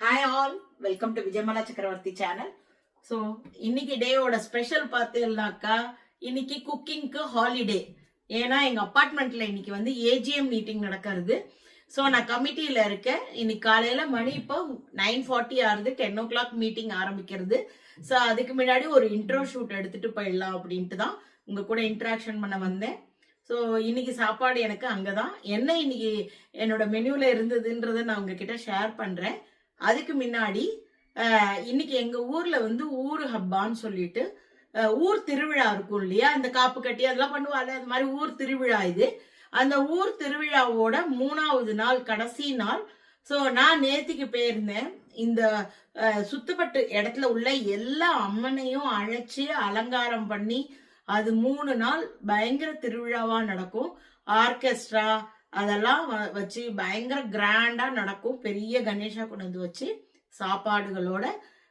Hi all welcome to Vijayamala Chakravarthy channel so இன்னைக்கு டேவோட special பார்த்தீங்கன்னாக்கா இன்னைக்கு குக்கிங்க்கு ஹாலிடே ஏன்னா எங்கள் அப்பார்ட்மெண்ட்டில் இன்னைக்கு வந்து ஏஜிஎம் மீட்டிங் நடக்கிறது. ஸோ நான் கமிட்டியில் இருக்கேன். இன்னைக்கு காலையில் மணி இப்போ நைன் ஃபார்ட்டி ஆகுது டென் ஓ கிளாக் மீட்டிங் ஆரம்பிக்கிறது. ஸோ அதுக்கு முன்னாடி ஒரு இன்ட்ரோ ஷூட் எடுத்துகிட்டு போயிடலாம் அப்படின்ட்டு தான் உங்கள் கூட இன்ட்ராக்ஷன் பண்ண வந்தேன். ஸோ இன்னைக்கு சாப்பாடு எனக்கு அங்கே தான் என்ன இன்னைக்கு என்னோட மெனுவில் இருந்ததுன்றதை நான் உங்ககிட்ட ஷேர் பண்ணுறேன் அதுக்கு முன்னாடி இன்னைக்கு எங்க ஊர்ல வந்து ஊர் ஹப்பான்னு சொல்லிட்டு ஊர் திருவிழா இருக்கும் இல்லையா? இந்த காப்பு கட்டி அதெல்லாம் பண்ணுவாள் அது மாதிரி ஊர் திருவிழா இது. அந்த ஊர் திருவிழாவோட மூணாவது நாள் கடைசி நாள். ஸோ நான் நேத்திக்கு போயிருந்தேன். இந்த சுத்தப்பட்டு இடத்துல உள்ள எல்லா அம்மனையும் அழைச்சி அலங்காரம் பண்ணி அது மூணு நாள் பயங்கர திருவிழாவா நடக்கும். ஆர்கெஸ்ட்ரா அதெல்லாம் வ- வச்சு பயங்கர கிராண்டாக நடக்கும். பெரிய கணேஷா கொண்டு வந்து வச்சு சாப்பாடுகளோட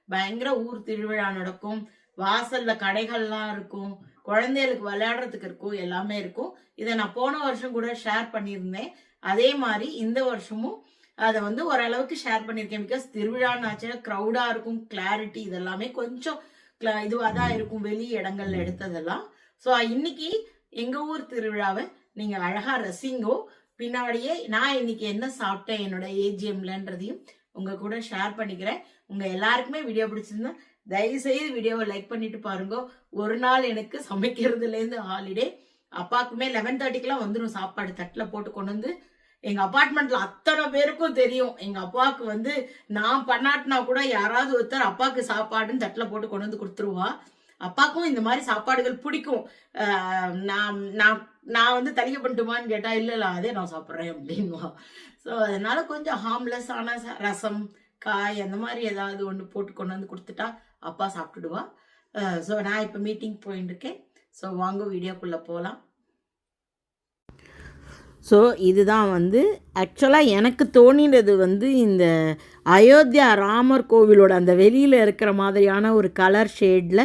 பயங்கர ஊர் திருவிழா நடக்கும். வாசல்ல கடைகள்லாம் இருக்கும். குழந்தைகளுக்கு விளையாடுறதுக்கு இருக்கும். எல்லாமே இருக்கும். இதை நான் போன வருஷம் கூட ஷேர் பண்ணியிருந்தேன். அதே மாதிரி இந்த வருஷமும் அதை வந்து ஓரளவுக்கு ஷேர் பண்ணியிருக்கேன். பிகாஸ் திருவிழான்னாச்சு க்ரௌடாக இருக்கும். கிளாரிட்டி இதெல்லாமே கொஞ்சம் cla- இதுவாக தான் இருக்கும். வெளி இடங்கள்ல எடுத்ததெல்லாம். ஸோ இன்னைக்கு எங்கள் ஊர் திருவிழாவை நீங்கள் அழகாக ரசிங்கோ பின்னாடியே நான் இன்னைக்கு என்ன சாப்பிட்டேன் என்னோட ஏஜிஎம்லன்றதையும் உங்க கூட ஷேர் பண்ணிக்கிறேன். உங்க எல்லாருக்குமே வீடியோ பிடிச்சிருந்தா தயவு செய்து வீடியோவை லைக் பண்ணிட்டு பாருங்க. ஒரு நாள் எனக்கு சமைக்கிறதுல இருந்து ஹாலிடே அப்பாக்குமே லெவன் தேர்ட்டிக்கெல்லாம் வந்துடும் சாப்பாடு தட்டில் போட்டு கொண்டு வந்து. எங்க அப்பார்ட்மெண்ட்ல அத்தனை பேருக்கும் தெரியும். எங்க அப்பாவுக்கு வந்து நான் பண்ணாட்டினா கூட யாராவது ஒருத்தர் அப்பாவுக்கு சாப்பாடுன்னு தட்டில் போட்டு கொண்டு வந்து கொடுத்துருவா. அப்பாக்கும் இந்த மாதிரி சாப்பாடுகள் பிடிக்கும். நான் நான் நான் வந்து தலையை பண்ணட்டுமான்னு கேட்டா இல்லை அதே நான் சாப்பிட்றேன் அப்படின்வா ஸோ அதனால கொஞ்சம் ஹார்ம்லெஸ் ஆன ரசம் காய் அந்த மாதிரி ஏதாவது ஒன்று போட்டு கொண்டு வந்து கொடுத்துட்டா அப்பா சாப்பிட்டுடுவா. ஸோ நான் இப்போ மீட்டிங் போயிட்டு இருக்கேன். ஸோ வாங்க வீடியோக்குள்ளே போகலாம் ஸோ இதுதான் வந்து ஆக்சுவலாக எனக்கு தோணினது வந்து இந்த அயோத்தியா ராமர் கோவிலோட அந்த வெளியில் இருக்கிற மாதிரியான ஒரு கலர் ஷேடில்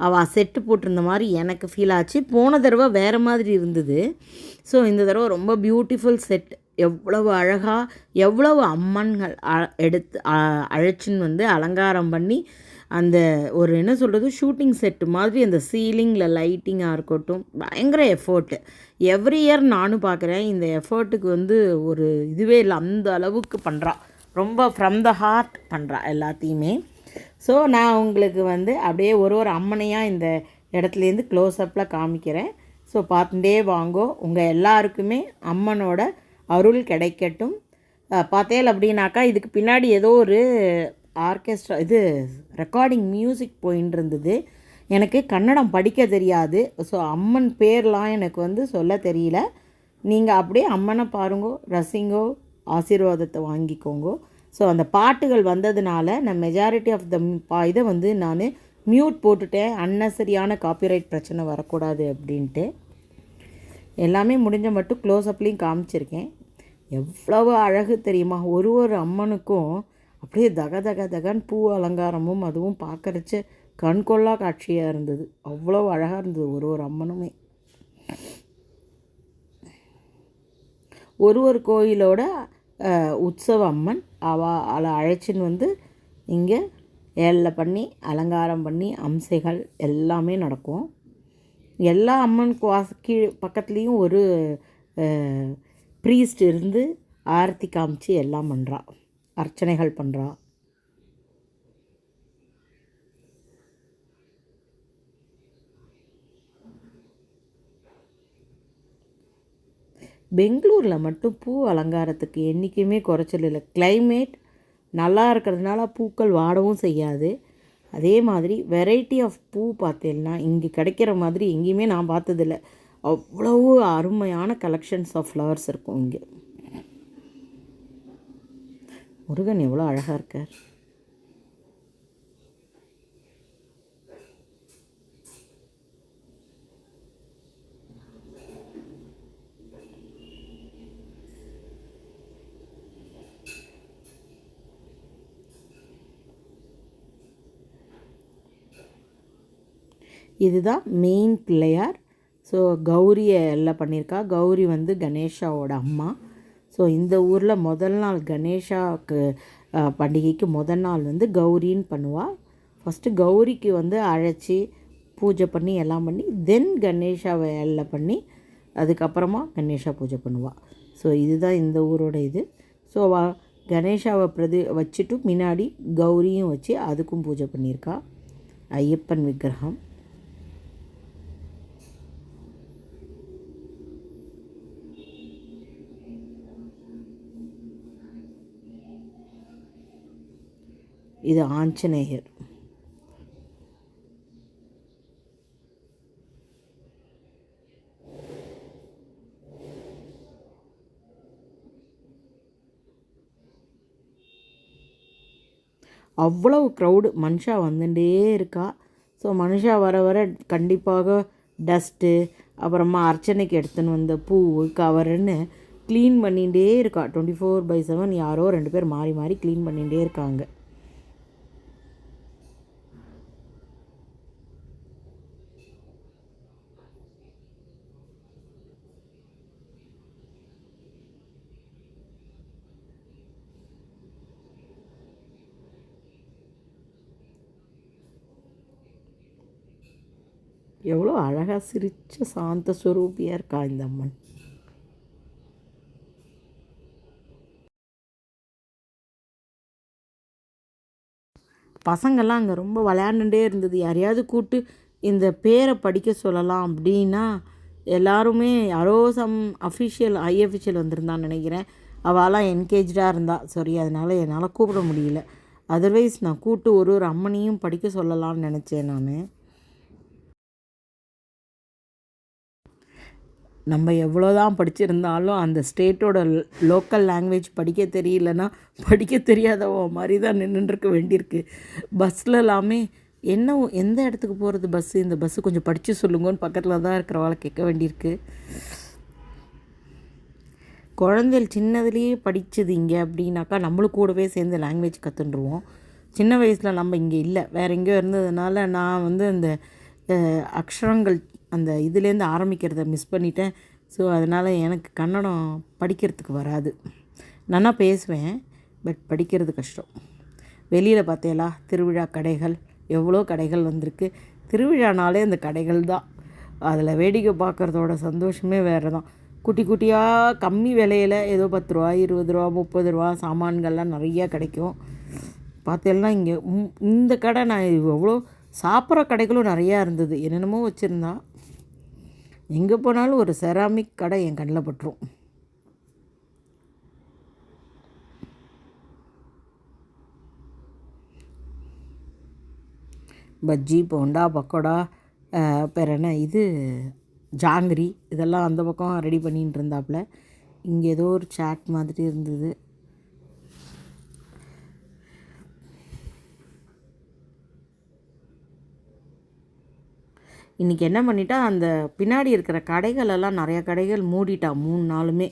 அவள் செட்டு போட்டிருந்த மாதிரி எனக்கு ஃபீல் ஆச்சு. போன தடவை வேறு மாதிரி இருந்தது. ஸோ இந்த தடவை ரொம்ப பியூட்டிஃபுல் செட் எவ்வளவு அழகாக எவ்வளவு அம்மன்கள் எடுத்து அ- அழைச்சின்னு வந்து அலங்காரம் பண்ணி அந்த ஒரு என்ன சொல்கிறது ஷூட்டிங் செட்டு மாதிரி அந்த சீலிங்கில் லைட்டிங்காக இருக்கட்டும் பயங்கர எஃபர்ட்டு எவ்ரி இயர் நானும் பார்க்குறேன் இந்த எஃபர்ட்டுக்கு வந்து ஒரு இதுவே இல்லை அந்த அளவுக்கு பண்ணுறா ரொம்ப ஃப்ரம் த ஹார்ட் பண்ணுறா எல்லாத்தையுமே. ஸோ நான் உங்களுக்கு வந்து அப்படியே ஒரு ஒரு அம்மனையாக இந்த இடத்துலேருந்து க்ளோஸ்அப்பில் காமிக்கிறேன். ஸோ பார்த்துட்டே வாங்கோ. உங்கள் எல்லாருக்குமே அம்மனோட அருள் கிடைக்கட்டும். பார்த்தேல் அப்படின்னாக்கா இதுக்கு பின்னாடி ஏதோ ஒரு ஆர்கெஸ்ட்ரா இது ரெக்கார்டிங் மியூசிக் போயின்னு இருந்தது. எனக்கு கன்னடம் படிக்க தெரியாது. ஸோ அம்மன் பேர்லாம் எனக்கு வந்து சொல்ல தெரியல. நீங்கள் அப்படியே அம்மனை பாருங்கோ ரசிங்கோ ஆசீர்வாதத்தை வாங்கிக்கோங்கோ. ஸோ அந்த பாட்டுகள் வந்ததுனால நான் மெஜாரிட்டி ஆஃப் த பா இதை வந்து நான் மியூட் போட்டுட்டேன். அன்னசரியான காப்பிரைட் பிரச்சனை வரக்கூடாது அப்படின்ட்டு. எல்லாமே முடிஞ்ச மட்டும் க்ளோஸ்அப்லேயும் காமிச்சிருக்கேன். எவ்வளவு அழகு தெரியுமா? ஒரு ஒரு அம்மனுக்கும் அப்படியே தக தக தகன் பூ அலங்காரமும் அதுவும் பார்க்குறச்ச கண்கொள்ளா காட்சியாக இருந்தது. அவ்வளோ அழகாக இருந்தது ஒரு ஒரு அம்மனுமே. ஒரு ஒரு கோயிலோட உற்சவ அம்மன் அவள் அவளை அழைச்சின்னு வந்து இங்கே ஏழில் பண்ணி அலங்காரம் பண்ணி அம்சைகள் எல்லாமே நடக்கும். எல்லா அம்மன் வாச கீழ் பக்கத்துலேயும் ஒரு ப்ரீஸ்ட் இருந்து ஆரத்தி காமிச்சு எல்லாம் பண்ணுறா அர்ச்சனைகள் பண்ணுறா பெங்களூரில் மட்டும் பூ அலங்காரத்துக்கு என்றைக்குமே குறைச்சல் இல்லை. கிளைமேட் நல்லா இருக்கிறதுனால பூக்கள் வாடவும் செய்யாது. அதே மாதிரி வெரைட்டி ஆஃப் பூ பார்த்தேன்னா இங்கே கிடைக்கிற மாதிரி எங்கேயுமே நான் பார்த்ததில்ல. அவ்வளவு அருமையான கலெக்ஷன்ஸ் ஆஃப் ஃப்ளவர்ஸ் இருக்கும் இங்கே. முருகன் எவ்வளோ அழகாக இருக்கார். இதுதான் மெயின் பிள்ளையார். ஸோ கௌரியை எல்லாம் பண்ணியிருக்கா. கௌரி வந்து கணேஷாவோட அம்மா. ஸோ இந்த ஊரில் முதல் நாள் கணேஷாவுக்கு பண்டிகைக்கு முதல் நாள் வந்து கௌரின்னு பண்ணுவாள் ஃபஸ்ட்டு கௌரிக்கு வந்து அழைச்சி பூஜை பண்ணி எல்லாம் பண்ணி தென் கணேஷாவை எல்லாம் பண்ணி அதுக்கப்புறமா கணேஷா பூஜை பண்ணுவாள் ஸோ இதுதான் இந்த ஊரோட இது. ஸோ அவள் கணேஷாவை பிரதி வச்சுட்டு முன்னாடி கௌரியும் வச்சு அதுக்கும் பூஜை பண்ணியிருக்கா. ஐயப்பன் விக்கிரகம். இது ஆஞ்சநேயர். அவ்வளவு க்ரௌடு மனுஷா வந்துட்டே இருக்கா. ஸோ மனுஷா வர வர கண்டிப்பாக டஸ்ட்டு அப்புறமா அர்ச்சனைக்கு எடுத்துன்னு வந்த பூ கவருன்னு க்ளீன் பண்ணிகிட்டே இருக்கா. டுவெண்ட்டி ஃபோர் பை செவன் யாரோ ரெண்டு பேர் மாறி மாறி க்ளீன் பண்ணிகிட்டே இருக்காங்க. எவ்வளோ அழகாக சிரித்த சாந்த சுரூபியாக இருக்கா இந்த அம்மன். பசங்கள்லாம் அங்கே ரொம்ப விளையாண்டுட்டே இருந்தது. யாரையாவது கூப்பிட்டு இந்த பேரை படிக்க சொல்லலாம் அப்படின்னா எல்லாருமே யாரோ சம் அஃபிஷியல் ஐ அஃபிஷியல் வந்திருந்தான்னு நினைக்கிறேன். அவளாம் என்கேஜாக இருந்தா. சரி அதனால் என்னால் கூப்பிட முடியல. அதர்வைஸ் நான் கூப்பிட்டு ஒரு ஒரு அம்மனையும் படிக்க சொல்லலாம்னு நினச்சேன் நான். நம்ம எவ்வளோ தான் படிச்சிருந்தாலும் அந்த ஸ்டேட்டோட லோக்கல் லாங்குவேஜ் படிக்க தெரியலனா படிக்க தெரியாதவ மாதிரி தான் நின்றுருக்க வேண்டியிருக்கு. பஸ்ஸில் எல்லாமே என்ன எந்த இடத்துக்கு போகிறது பஸ்ஸு இந்த பஸ்ஸு கொஞ்சம் படித்து சொல்லுங்கன்னு பக்கத்தில் தான் இருக்கிறவாளை கேட்க வேண்டியிருக்கு. குழந்தைகள் சின்னதுலேயே படித்தது இங்கே அப்படின்னாக்கா நம்மளும் கூடவே சேர்ந்து லாங்குவேஜ் கற்றுண்டுருவோம் சின்ன வயசில் நம்ம இங்கே இல்லை. வேறு எங்கேயோ இருந்ததுனால நான் வந்து அந்த அக்ஷரங்கள் அந்த இதுலேருந்து ஆரம்பிக்கிறத மிஸ் பண்ணிட்டேன். ஸோ அதனால் எனக்கு கன்னடம் படிக்கிறதுக்கு வராது. நல்லா பேசுவேன் பட் படிக்கிறது கஷ்டம். வெளியில் பார்த்தேலா திருவிழா கடைகள் எவ்வளோ கடைகள் வந்திருக்கு. திருவிழானாலே அந்த கடைகள் தான். அதில் வேடிக்கை பார்க்குறதோட சந்தோஷமே வேறு தான். குட்டி குட்டியாக கம்மி விலையில் ஏதோ பத்து ரூபா இருபது ரூபா முப்பது ரூபா சாமான்கள்லாம் நிறையா கிடைக்கும். பார்த்தேன்னா இங்கே இந்த கடை நான் எவ்வளோ சாப்பிட்ற கடைகளும் நிறையா இருந்தது. என்னென்னமோ வச்சுருந்தா எங்கே போனாலும் ஒரு செராமிக் கடை என் கண்ணில் பட்டுரும். பஜ்ஜி போண்டா பக்கோடா அஹ், என்ன இது ஜாங்கிரி இதெல்லாம் அந்த பக்கம் ரெடி பண்ணின்னு இருந்தாப்புல. இங்கே ஏதோ ஒரு சாட் மாதிரி இருந்தது. இன்றைக்கி என்ன பண்ணிட்டா அந்த பின்னாடி இருக்கிற கடைகளெல்லாம் நிறையா கடைகள் மூடிட்டா மூணு நாளுமே.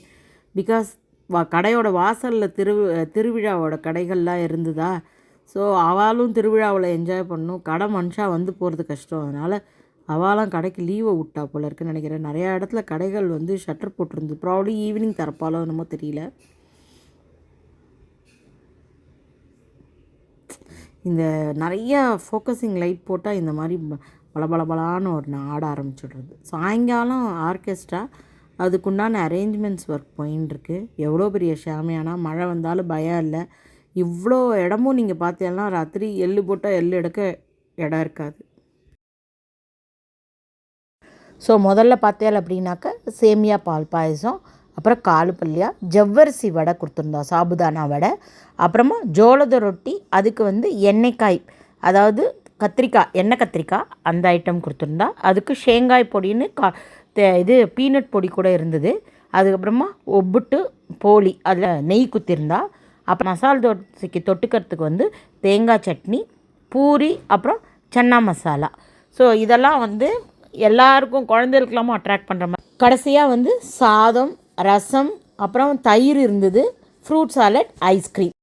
பிகாஸ் வா கடையோட வாசலில் திரு திருவிழாவோட கடைகள்லாம் இருந்ததா? ஸோ அவளும் திருவிழாவில் என்ஜாய் பண்ணும் கடை மனுஷா வந்து போகிறது கஷ்டம். அதனால் அவளாம் கடைக்கு லீவை விட்டா போல இருக்குன்னு நினைக்கிறேன். நிறையா இடத்துல கடைகள் வந்து ஷட்டர் போட்டிருந்து ப்ராப்ளி ஈவினிங் தரப்பாலோ என்னமோ தெரியல. இந்த நிறைய ஃபோக்கஸிங் லைட் போட்டால் இந்த மாதிரி பளபளபளான்னு ஒரு ஆட ஆரம்பிச்சுடுறது. சாயங்காலம் ஆர்கெஸ்ட்ரா அதுக்குண்டான அரேஞ்ச்மெண்ட்ஸ் ஒர்க் போயின்னு இருக்கு எவ்வளோ பெரிய ஷாமியானா மழை வந்தாலும் பயம் இல்லை. இவ்வளோ இடமும் நீங்கள் பார்த்தீங்கன்னா ராத்திரி எள்ளு போட்டால் எள்ளு எடுக்க இடம் இருக்காது. ஸோ முதல்ல பார்த்தேன் அப்படின்னாக்க சேமியா பால் பாயசம் அப்புறம் காலு பல்லியா ஜவ்வரிசி வடை கொடுத்துருந்தா சாபுதானா வடை. அப்புறமா ஜோளத ரொட்டி அதுக்கு வந்து எண்ணெய்க்காய் அதாவது கத்திரிக்காய் எண்ணெய் கத்திரிக்காய் அந்த ஐட்டம் கொடுத்துருந்தா. அதுக்கு ஷேங்காய் பொடின்னு கா இது பீனட் பொடி கூட இருந்தது. அதுக்கப்புறமா ஒப்புட்டு போலி அதில் நெய் குத்திருந்தா. அப்புறம் மசால் தோசைக்கு தொட்டுக்கிறதுக்கு வந்து தேங்காய் சட்னி பூரி அப்புறம் சன்னா மசாலா. ஸோ இதெல்லாம் வந்து எல்லாருக்கும் குழந்தைகளுக்கெல்லாமும் அட்ராக்ட் பண்ணுற மாதிரி. கடைசியாக வந்து சாதம் ரசம் அப்புறம் தயிர் இருந்தது ஃப்ரூட் சாலட் ஐஸ்கிரீம்